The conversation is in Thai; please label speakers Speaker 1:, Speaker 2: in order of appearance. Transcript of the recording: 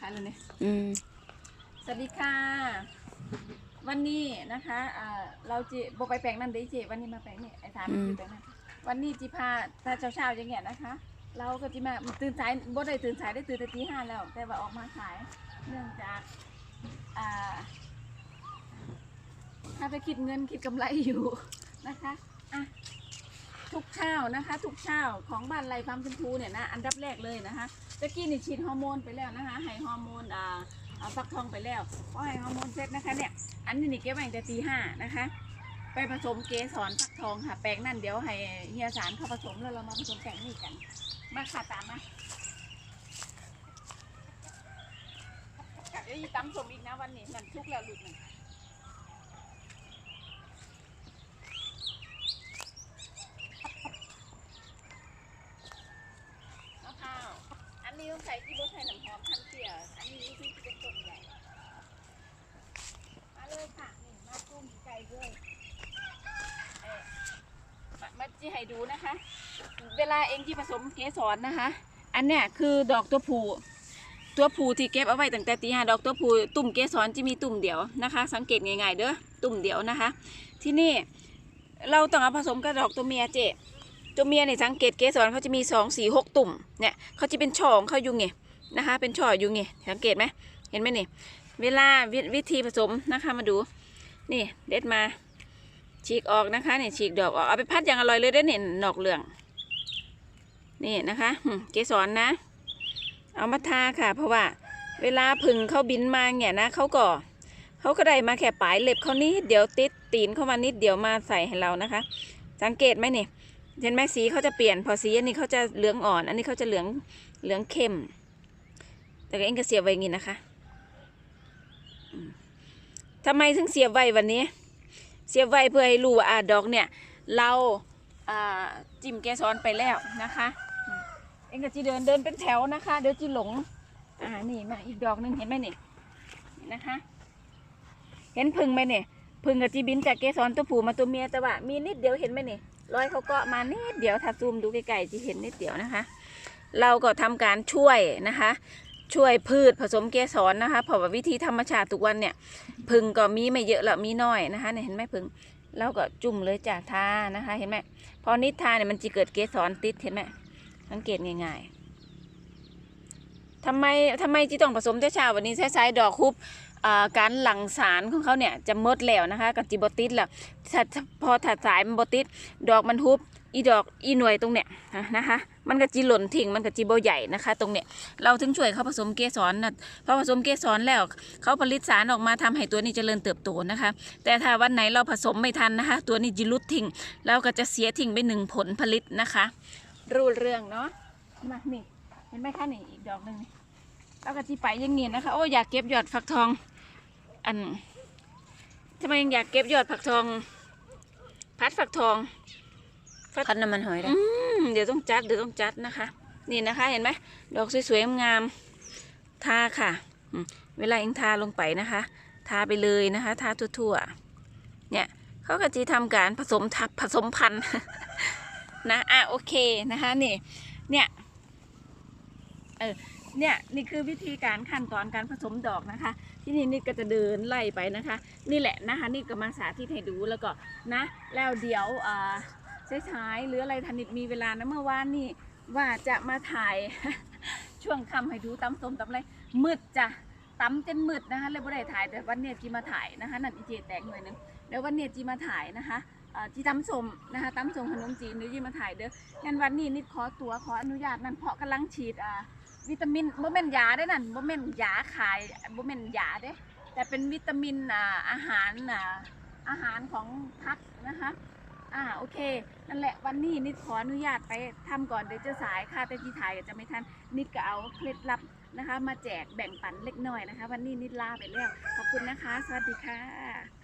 Speaker 1: ขายแล้วเนี่ย
Speaker 2: อืม
Speaker 1: สวัสดีค่ะ วันนี้นะคะอ่าเราจีบไปแปลงนั่นเด้เจวันนี้มาแปลงนี่ไอ้ถามจีแปลงนั่นวันนี้จีพาถ้าเช้าๆอย่างเงี้ยนะคะ เราก็จีมาตื่นสายบ่ได้ตื่นสายได้ตื่นแต่ตีห้าแล้ว แต่ว่าออกมาขายเนื่องจากอ่าถ้าไปคิดเงินคิดกำไรอยู่นะคะอะทุกเช้านะคะ ทุกเช้าของบ้านไรฟาร์มชมพูเนี่ยนะอันดับแรกเลยนะคะ ตะกี้นี่ฉีดฮอร์โมนไปแล้วนะคะให้ฮอร์โมนอ่าเอาฟักทองไปแล้วพอให้ฮอร์โมนเสร็จนะคะเนี่ยอันนี้นี่เก็บไว้ตั้งแต่ตีห้านะคะ ไปผสมเกสรฟักทองค่ะ แปลงนั่นเดี๋ยวให้เฮียสารเขาผสมแล้วเรามาผสมแปลงนี่กัน มาค่ะตามมาเดี๋ยวอีตำสมอีกนะวันนี้นั่นทุกแล้วลูกนั่นมะพร้าว อันนี้ต้อง ใส่น้ำหอมทันเสียอันนี้ที่ที่เป็นต้นใหญ่ มาเลยค่ะ นี่มาจุ่มไก่ด้วยเออมามาจีให้ดูนะคะ เวลาเองที่ผสมเกสรนะคะ อันเนี้ยคือดอกตัวผู้ตัวผู้ที่เก็บเอาไว้ตั้งแต่ตีห้าดอกตัวผู้ตุ่มเกสรจะมีตุ่มเดียวนะคะ สังเกตง่ายๆเด้อตุ่มเดียวนะคะ ที่นี่เราต้องเอาผสมกับดอกตัวเมียเจตัวเมียเนี่ยสังเกตเกสรเขาจะมีสองสี่หกตุ่มเนี่ยเขาจะเป็นช่อของเขาอยู่ไง นะคะ เป็นช่ออยู่ไงสังเกตไหมเห็นไหมนี่ เวลาวิวิธีผสมนะคะมาดู นี่เด็ดมาฉีกออกนะคะนี่ฉีกดอกออกเอาไปพัดอย่างอร่อยเลยได้เนี่ยดอกเหลือง นี่นะคะเกสรนนะ เอามาทาค่ะ เพราะว่า เวลาผึ่งเขาบินมาเนี่ยนะเขาก็เขาก็ได้มาแค่ปลายเล็บเขานิดเดี๋ยวติดตีนเข้ามานิดเดี๋ยวมาใส่ให้เรานะคะ สังเกตไหมนี่เห็นไหมสีเขาจะเปลี่ยนพอสีอันนี้เขาจะเหลืองอ่อน อันนี้เขาจะเหลืองเหลืองเข้ม แต่ก็เองก็เสียบไว้อย่างนี้นะคะทำไมถึงเสียบไว้วันนี้ เสียบไว้เพื่อให้รู้ว่าอ่าดอกเนี่ย เราจิ้มแกสอนไปแล้วนะคะ เองก็จีเดินเดินเป็นแถวนะคะ เดี๋ยวจีหลง อ่านี่มาอีกดอกหนึ่งเห็นไหมนี่นะคะ เห็นพึ่งไหมเนี่ยพึ่งกับจีบินจากเกสรตัวผู้มาตัวเมียแต่ว่ามีนิดเดียวเห็นไหมนี่รอยเขาเกาะมานิดเดียวถ้าซูมดูไกลๆจะเห็นนิดเดียวนะคะ เราก็ทำการช่วยนะคะ ช่วยพืชผสมเกสรนะคะเพราะว่าวิธีธรรมชาติทุกวันเนี่ยพึ่งก็มีไม่เยอะหรอกมีน้อยนะคะเนี่ยเห็นไหมพึ่งเราก็จุ่มเลยจ้ะทานะคะ เห็นไหมพอนิดทาเนี่ยมันจะเกิดเกสรติดเห็นไหมสังเกตง่ายๆทำไมทำไมจีต้องผสมแต่เช้าวันนี้ใช้ๆดอกคุบ การหลั่งสารของเขาเนี่ยจะหมดแล้วนะคะกับจีบติดแล้วพอถัดสายมันบติดดอกมันฮุบอีดอกอีหน่วยตรงเนี้ยนะคะ มันก็จีหล่นทิ้งมันก็จีโบใหญ่นะคะ ตรงเนี้ยเราถึงช่วยเขาผสมเกสรนะพอผสมเกสรแล้วเขาผลิตสารออกมาทำให้ตัวนี้เจริญเติบโตนะคะ แต่ถ้าวันไหนเราผสมไม่ทันนะคะ ตัวนี้จีรุดทิ้งเราก็จะเสียทิ้งไปหนึ่งผลผลิตนะคะ รู้เรื่องเนาะมานี่เห็นไหมคะนี่อีกดอกหนึ่งนี่ เราก็จีไปอยังเงี้ยนะคะ โอ้อยากเก็บยอดฟักทอง อันทำไมยังอยากเก็บยอดฟักทอง พัดฟักทอง
Speaker 2: พัดน้ำมันหอยได้
Speaker 1: อืมเดี๋ยวต้องจัดเดี๋ยวต้องจัดนะคะ นี่นะคะ เห็นไหมดอกสวยๆงามๆทาค่ะอืมเวลาเองทาลงไปนะคะ ทาไปเลยนะคะ ทาทั่วๆ เนี่ยเขาก็จะทำการผสมทับผสมพันธุ์นะอะโอเคนะคะนี่เนี่ย เออเนี่ยนี่คือวิธีการขั้นตอนการผสมดอกนะคะ ที่นี่นี่ก็จะเดินไล่ไปนะคะ นี่แหละนะคะ นี่ก็มาสาธิตให้ดูแล้วก็นะ แล้วเดี๋ยวอ่าใช้ๆหรืออะไรทันิดมีเวลานะเมื่อวานนี่ว่าจะมาถ่ายช่วงค่ำให้ดูตำส้มตำอะไรมืดจ้ะตำจนมืดนะคะเลยไม่ได้ถ่ายแต่วันเนี้ยจีมาถ่ายนะคะนั่นอีเจแตกหน่อยนึงเดี๋ยววันเนี้ยจีมาถ่ายนะคะจีตำส้มนะคะตำส้มขนมจีนเดี๋ยจีมาถ่ายเด้องั้นวันนี้นิดขอตัวขออนุญาตนั่นเพราะกำลังฉีดอ่า วิตามินบ่แม่นยาได้นั่นบ่แม่นยาขายบ่แม่นยาเด้แต่เป็นวิตามินอ่าอาหารอ่าอาหารของพักนะคะอ่าโอเค นั่นแหละวันนี้นิดขออนุญาตไปทำก่อนเดี๋ยวจะสายค่ะแต่ที่ถ่ายจะไม่ทันนิดก็เอาเคล็ดลับนะคะ มาแจกแบ่งปันเล็กน้อยนะคะ วันนี้นิดลาไปแล้วขอบคุณนะคะ สวัสดีค่ะ